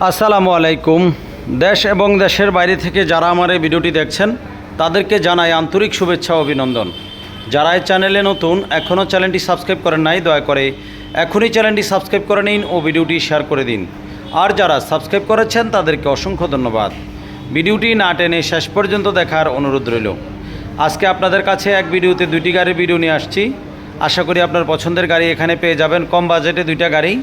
আসসালামু আলাইকুম। দেশ এবং দেশের বাইরে থেকে যারা আমার এই ভিডিওটি দেখছেন, তাদেরকে জানাই আন্তরিক শুভেচ্ছা অভিনন্দন। যারা এই চ্যানেলে নতুন, এখনও চ্যানেলটি সাবস্ক্রাইব করেন নাই, দয়া করে এখনই চ্যানেলটি সাবস্ক্রাইব করে নিন ও ভিডিওটি শেয়ার করে দিন। আর যারা সাবস্ক্রাইব করেছেন, তাদেরকে অসংখ্য ধন্যবাদ। ভিডিওটি না টেনে শেষ পর্যন্ত দেখার অনুরোধ রইল। আজকে আপনাদের কাছে এক ভিডিওতে দুইটি গাড়ির ভিডিও নিয়ে আসছি। আশা করি আপনার পছন্দের গাড়ি এখানে পেয়ে যাবেন। কম বাজেটে দুইটা গাড়ি।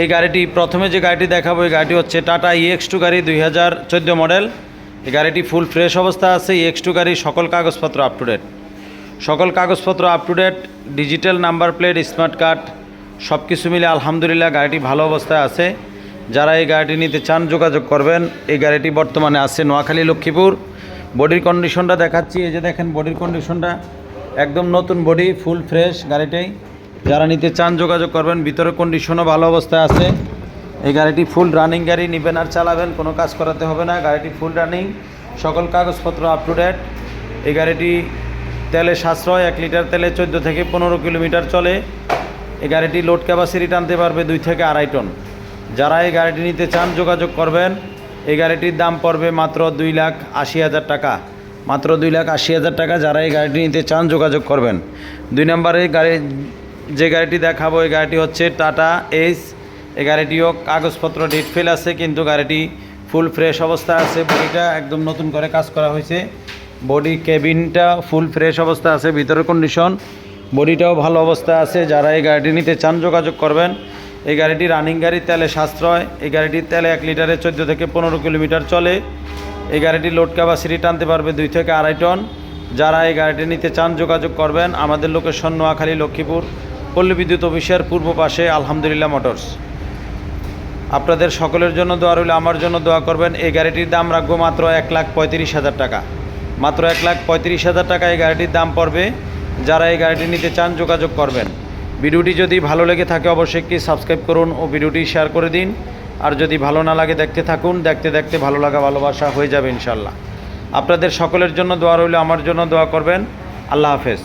এই গাড়িটি প্রথমে যে গাড়িটি দেখাবো, এই গাড়িটি হচ্ছে টাটা ইএক্স টু গাড়ি দুই হাজার চোদ্দ মডেল। এই গাড়িটি ফুল ফ্রেশ অবস্থা আছে ইএক্স টু গাড়ি সকল কাগজপত্র আপ টু ডেট সকল কাগজপত্র up to date digital number plate smart card সব কিছু মিলে আলহামদুলিল্লাহ গাড়িটি ভালো অবস্থায় আছে। যারা এই গাড়িটি নিতে চান, যোগাযোগ করবেন। এই গাড়িটি বর্তমানে আছে নোয়াখালী লক্ষ্মীপুর। বডির কন্ডিশনটা দেখাচ্ছি, এই যে দেখেন বডির কন্ডিশনটা একদম নতুন বডি, ফুল ফ্রেশ গাড়িটাই। যারা নিতে চান যোগাযোগ করবেন, ভিতরের কন্ডিশনও ভালো অবস্থায় আছে। এই গাড়িটি ফুল রানিং গাড়ি, নেবেন আর চালাবেন, কোনো কাজ করাতে হবে না। গাড়িটি ফুল রানিং সকল কাগজপত্র আপ টু ডেট এই গাড়িটি তেলে সাশ্রয়, এক লিটার তেলে চোদ্দ থেকে পনেরো কিলোমিটার চলে। এই গাড়িটি লোড ক্যাপাসিটি টানতে পারবে দুই থেকে আড়াই টন। যারা এই গাড়িটি নিতে চান, যোগাযোগ করবেন। এই গাড়িটির দাম পড়বে মাত্র দুই লাখ আশি হাজার টাকা। মাত্র দুই লাখ আশি হাজার টাকা যারা এই গাড়িটি নিতে চান, যোগাযোগ করবেন। দুই নম্বরে গাড়ি যে গাড়িটি দেখাবো, এই গাড়িটি হচ্ছে টাটা এস এই গাড়িটিও কাগজপত্র ডেট ফেল আছে, কিন্তু গাড়িটি ফুল ফ্রেশ অবস্থা আছে। বডিটা একদম নতুন করে কাজ করা হয়েছে। বডি কেবিনটা ফুল ফ্রেশ অবস্থা আছে, ভিতরের কন্ডিশন বডিটাও ভালো অবস্থা আছে। যারা এই গাড়িটি নিতে চান, যোগাযোগ করবেন। এই গাড়িটি রানিং গাড়ি তেলে সাশ্রয়। এই গাড়িটির তেলে এক লিটারে চোদ্দ থেকে পনেরো কিলোমিটার চলে। এই গাড়িটি লোড ক্যাপাসিটি টানতে পারবে দুই থেকে আড়াই টন। যারা এই গাড়িটি নিতে চান, যোগাযোগ করবেন। আমাদের লোকেশন নোয়াখালী, লক্ষ্মীপুর। পল্লী বিদ্যুৎ অফিসের পূর্ব পাশে আলহামদুলিল্লাহ মোটরস। আপনাদের সকলের জন্য দোয়া রইল, আমার জন্য দোয়া করবেন। এই গাড়িটির দাম রাখব মাত্র এক লাখ পঁয়ত্রিশ হাজার টাকা। মাত্র এক লাখ পঁয়ত্রিশ হাজার টাকা এই গাড়িটির দাম পড়বে। যারা এই গাড়িটি নিতে চান, যোগাযোগ করবেন। ভিডিওটি যদি ভালো লেগে থাকে, অবশ্যই একটি সাবস্ক্রাইব করুন ও ভিডিওটি শেয়ার করে দিন। আর যদি ভালো না লাগে, দেখতে থাকুন। দেখতে দেখতে ভালো লাগা, ভালোবাসা হয়ে যাবে ইনশাল্লাহ আপনাদের সকলের জন্য দোয়া রইল, আমার জন্য দোয়া করবেন। আল্লাহ হাফেজ।